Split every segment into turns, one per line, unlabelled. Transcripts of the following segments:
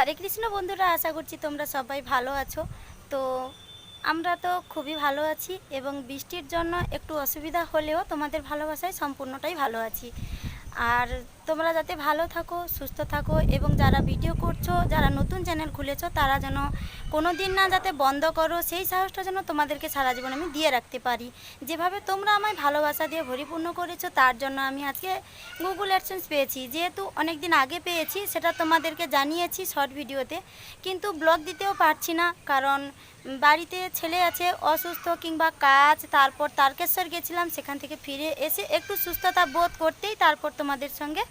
হরে কৃষ্ণ বন্ধুরা, আশা করছি তোমরা সবাই ভালো আছো। তো আমরা তো খুবই ভালো আছি এবং বৃষ্টির জন্য একটু অসুবিধা হলেও তোমাদের ভালোবাসায় সম্পূর্ণটাই ভালো আছি। আর তোমরা যাতে ভালো থাকো, সুস্থ থাকো এবং যারা ভিডিও করছ, যারা নতুন চ্যানেল খুলেছো, তারা যেন কোনো দিন না যাতে বন্ধ করো, সেই সাহসটা যেন তোমাদেরকে সারা জীবন আমি দিয়ে রাখতে পারি। যেভাবে তোমরা আমায় ভালোবাসা দিয়ে পরিপূর্ণ করেছ, তার জন্য আমি আজকে গুগল অ্যাডসেন্স পেয়েছি। যেহেতু অনেক দিন আগে পেয়েছি, সেটা তোমাদেরকে জানিয়েছি শর্ট ভিডিওতে কিন্তু ব্লগ দিতেও পারছি না, কারণ বাড়িতে ছেলে আছে, অসুস্থ কিংবা কাজ, তারপর তারকেশ্বর গেছিলাম, সেখান থেকে ফিরে এসে একটু সুস্থতা বোধ করতেই তারপর তোমাদের সঙ্গে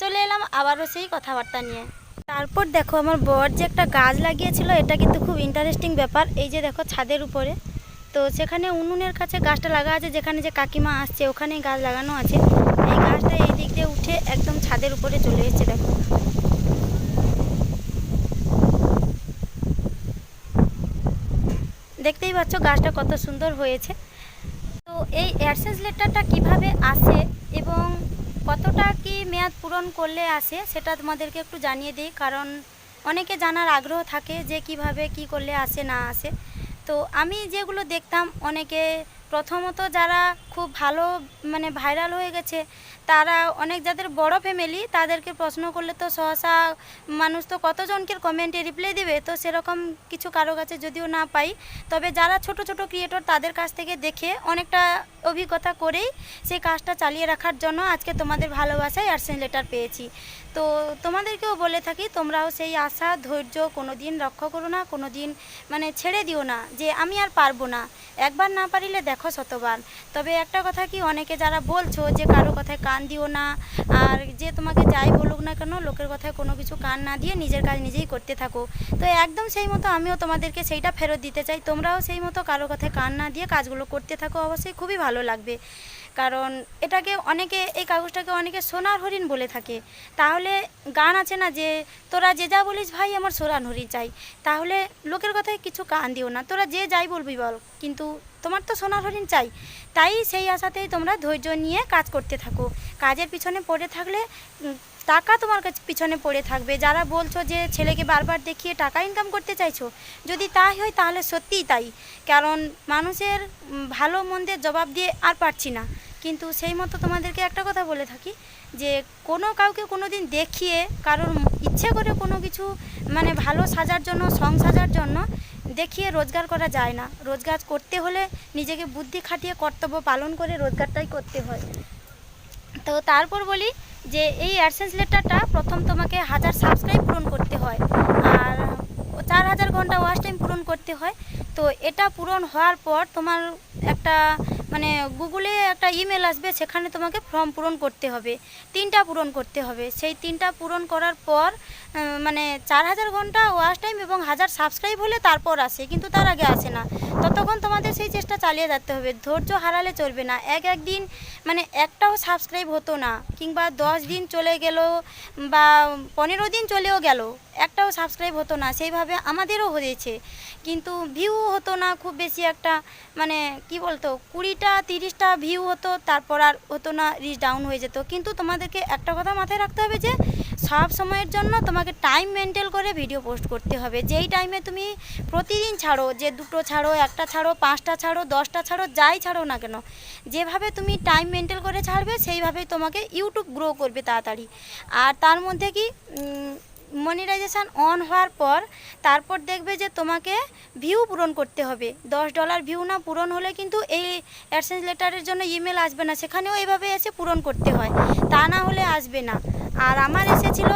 চলে এলাম আবারও সেই কথাবার্তা নিয়ে। তারপর দেখো আমার বর যে একটা গাছ লাগিয়েছিল, এটা কিন্তু খুব ইন্টারেস্টিং ব্যাপার। এই যে দেখো ছাদের উপরে। তো সেখানে উনুনের কাছে গাছটা লাগা আছে, যেখানে যে কাকিমা আসছে, ওখানেই গাছ লাগানো আছে। এই গাছটা এই দিক দিয়ে উঠে একদম ছাদের উপরে চলে এসেছে দেখো। দেখতেই পাচ্ছ গাছটা কত সুন্দর হয়েছে। তো এই অ্যাডসেন্স লেটারটা কীভাবে আসে এবং কতটা কি মেয়াদ পূরণ করলে আসে সেটা তোমাদেরকে একটু জানিয়ে দিই। কারণ অনেকে জানার আগ্রহ থাকে যে কীভাবে কি করলে আসে না আসে। তো আমি যেগুলো দেখতাম অনেকে প্রথমত যারা খুব ভালো মানে ভাইরাল হয়ে গেছে, তারা অনেক যাদের বড় ফ্যামিলি তাদেরকে প্রশ্ন করলে তো সহসা মানুষ তো কতজনকে কমেন্টে রিপ্লাই দেবে? তো সেরকম কিছু কারও কাছে যদিও না পাই, তবে যারা ছোট ছোট ক্রিয়েটর তাদের কাছ থেকে দেখে অনেকটা অভিজ্ঞতা করেই সেই কাজটা চালিয়ে রাখার জন্য আজকে তোমাদের ভালোবাসায় অ্যাডসেন্স লেটার পেয়েছি। তো তোমাদেরকেও বলে থাকি, তোমরাও সেই আশা, ধৈর্য কোনো দিন রক্ষা করো না কোনো দিন মানে ছেড়ে দিও না যে আমি আর পারব না। একবার না পারিলে দেখো শতবার তবে একটা কথা কি, অনেকে যারা বলছো যে কারও কথায় কান দিও না, আর যে তোমাকে যাই বলুক না কেন, লোকের কথায় কোনো কিছু কান না দিয়ে নিজের কাজ নিজেই করতে থাকো। তো একদম সেই মতো আমিও তোমাদেরকে সেইটা ফেরত দিতে চাই। তোমরাও সেই মতো কারও কথায় কান না দিয়ে কাজগুলো করতে থাকো, অবশ্যই খুবই ভালো লাগবে। কারণ এটাকে অনেকে, এই কাগজটাকে অনেকে সোনার হরিণ বলে থাকে। তাহলে গান আছে না যে, তোরা যে যা বলিস ভাই, আমার সোনার হরিণ চাই। তাহলে লোকের কথায় কিছু কান দিও না। তোরা যে যাই বলবি বল, কিন্তু তোমার তো সোনার হরিণ চাই। তাই সেই আশাতেই তোমরা ধৈর্য নিয়ে কাজ করতে থাকো। কাজের পিছনে পড়ে থাকলে টাকা তোমার কাছে পিছনে পড়ে থাকবে। যারা বলছো যে ছেলেকে বারবার দেখিয়ে টাকা ইনকাম করতে চাইছো, যদি তাই হয় তাহলে সত্যিই তাই। কারণ মানুষের ভালো মন্দের জবাব দিয়ে আর পারছি না। কিন্তু সেই মতো তোমাদেরকে একটা কথা বলে থাকি, যে কোনো কাউকে কোনো দিন দেখিয়ে কারোর ইচ্ছে করে কোনো কিছু মানে ভালো সাজার জন্য, সং সাজার জন্য দেখিয়ে রোজগার করা যায় না। রোজগার করতে হলে নিজেকে বুদ্ধি খাটিয়ে কর্তব্য পালন করে রোজগারটাই করতে হয়। তো তারপর বলি যে এই অ্যাডসেন্স লেটারটা প্রথম তোমাকে হাজার সাবস্ক্রাইব পূরণ করতে হয়। আর চার হাজার ঘণ্টা ওয়াচ টাইম পূরণ করতে হয়। তো এটা পূরণ হওয়ার পর তোমার একটা মানে গুগলে একটা ইমেল আসবে, সেখানে তোমাকে ফর্ম পূরণ করতে হবে। তিনটা পূরণ করতে হবে। সেই তিনটা পূরণ করার পর মানে চার হাজার ঘণ্টা ওয়াচ টাইম এবং হাজার সাবস্ক্রাইব হলে তারপর আসে, কিন্তু তার আগে আসে না। ততক্ষণ তোমাদের সেই চেষ্টা চালিয়ে যেতে হবে। ধৈর্য হারালে চলবে না। এক একদিন মানে একটাও সাবস্ক্রাইব হতো না, কিংবা দশ দিন চলে গেল বা পনেরো দিন চলেও গেল, একটাও সাবস্ক্রাইব হতো না। সেইভাবে আমাদেরও হয়েছে। কিন্তু ভিউ হতো না, খুব বেশি একটা মানে কি বলতো, কুড়িটা, তিরিশটা ভিউ হতো, তারপর আর হতো না রিচ ডাউন হয়ে যেত। কিন্তু তোমাদেরকে একটা কথা মাথায় রাখতে হবে যে সব সময়ের জন্য তোমাকে টাইম মেনটেন করে ভিডিও পোস্ট করতে হবে। যেই টাইমে তুমি প্রতিদিন ছাড়ো, যে দুটো ছাড়ো, একটা ছাড়ো, পাঁচটা ছাড়ো, দশটা ছাড়ো, যাই ছাড়ো না কেন, যেভাবে তুমি টাইম মেনটেন করে ছাড়বে, সেইভাবেই তোমাকে ইউটিউব গ্রো করবে তাড়াতাড়ি। আর তার মধ্যে কি মনিটাইজেশান অন হওয়ার পর তারপর দেখবে যে তোমাকে ভিউ পূরণ করতে হবে। দশ ডলার ভিউ না পূরণ হলে কিন্তু এই অ্যাডসেন্স লেটারের জন্য ইমেল আসবে না। সেখানেও এইভাবে এসে পূরণ করতে হয়। তা না হলে আসবে না। আর আমার এসেছিল,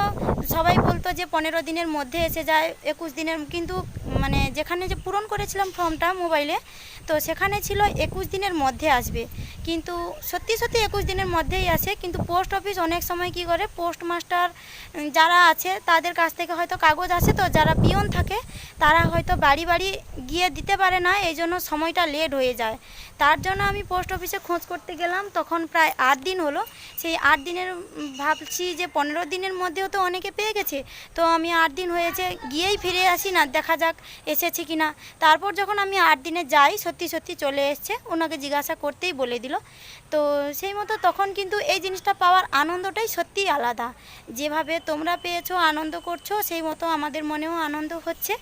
সবাই বলতো যে পনেরো দিনের মধ্যে এসে যায়, একুশ দিনের কিন্তু মানে যেখানে যে পূরণ করেছিলাম ফর্মটা মোবাইলে, তো সেখানে ছিল একুশ দিনের মধ্যে আসবে। কিন্তু সত্যি সত্যি একুশ দিনের মধ্যেই আসে, কিন্তু পোস্ট অফিস অনেক সময় কি করে, পোস্ট মাস্টার যারা আছে তাদের কাছ থেকে হয়তো কাগজ আসে, তো যারা পিয়ন থাকে তারা হয়তো বাড়ি বাড়ি গিয়ে দিতে পারে না, এই জন্য সময়টা লেট হয়ে যায়। তার জন্য আমি পোস্ট অফিসে খোঁজ করতে গেলাম, তখন প্রায় আট দিন হলো। সেই আট দিনের ভাবছি যে পনেরো দিনের মধ্যেও তো অনেকে পেয়ে গেছে, তো আমি আট দিন হয়েছে, গিয়েই ফিরে আসি না, দেখা যাক এসেছে কি না? তারপর যখন আমি আট দিনে যাই, সত্যি সত্যি চলে এসছে। ওনাকে জিজ্ঞাসা করতেই বলে দিল। তো সেই মতো তখন কিন্তু এই জিনিসটা পাওয়ার আনন্দটাই সত্যিই আলাদা। যেভাবে তোমরা পেয়েছ, আনন্দ করছ, সেই মতো আমাদের মনেও আনন্দ হচ্ছে।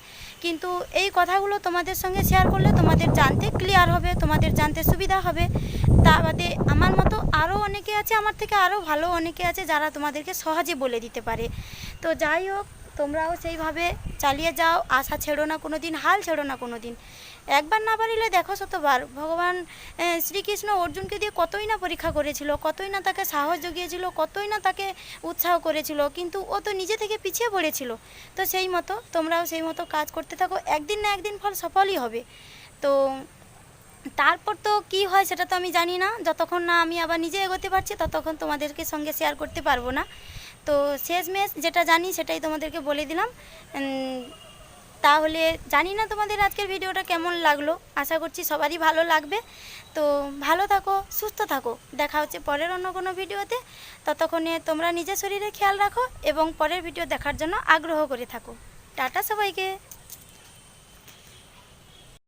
কিন্তু এই কথাগুলো তোমাদের সঙ্গে শেয়ার করলে তোমাদের জানতে ক্লিয়ার হবে, তোমাদের জানতে সুবিধা হবে। তা বাদে আমার মতো আরও অনেকে আছে, আমার থেকে আরও ভালো অনেকে আছে, যারা তোমাদেরকে সহজে বলে দিতে পারে। তো যাই হোক তোমরাও সেইভাবে চালিয়ে যাও, আশা ছেড়ো না কোনো দিন হাল ছেড়ো না কোনো দিন একবার না পারিলে দেখো শতবার, ভগবান শ্রীকৃষ্ণ অর্জুনকে দিয়ে কতই না পরীক্ষা করেছিল, কতই না তাকে সাহস জুগিয়েছিল, কতই না তাকে উৎসাহ করেছিল, কিন্তু ও তো নিজে থেকে পিছিয়ে পড়েছিল। তো সেই মতো, তোমরাও সেই মতো কাজ করতে থাকো, একদিন না একদিন ফল সফলই হবে। তো তারপর তো কি হয় সেটা তো আমি জানি না, যতক্ষণ না আমি আবার নিজে এগোতে পারছি, ততক্ষণ তোমাদেরকে সঙ্গে শেয়ার করতে পারব না। তো শেষমেশ যেটা জানি সেটাই তোমাদেরকে বলে দিলাম। তাহলে জানি না তোমাদের আজকের ভিডিওটা কেমন লাগল। আশা করছি সবারই ভালো লাগবে। তো ভালো থাকো, সুস্থ থাকো। দেখা হচ্ছে পরের অন্য কোনো ভিডিওতে। ততক্ষণে তোমরা নিজের শরীরে খেয়াল রাখো এবং পরের ভিডিও দেখার জন্য আগ্রহ করে থাকো। টাটা সবাইকে।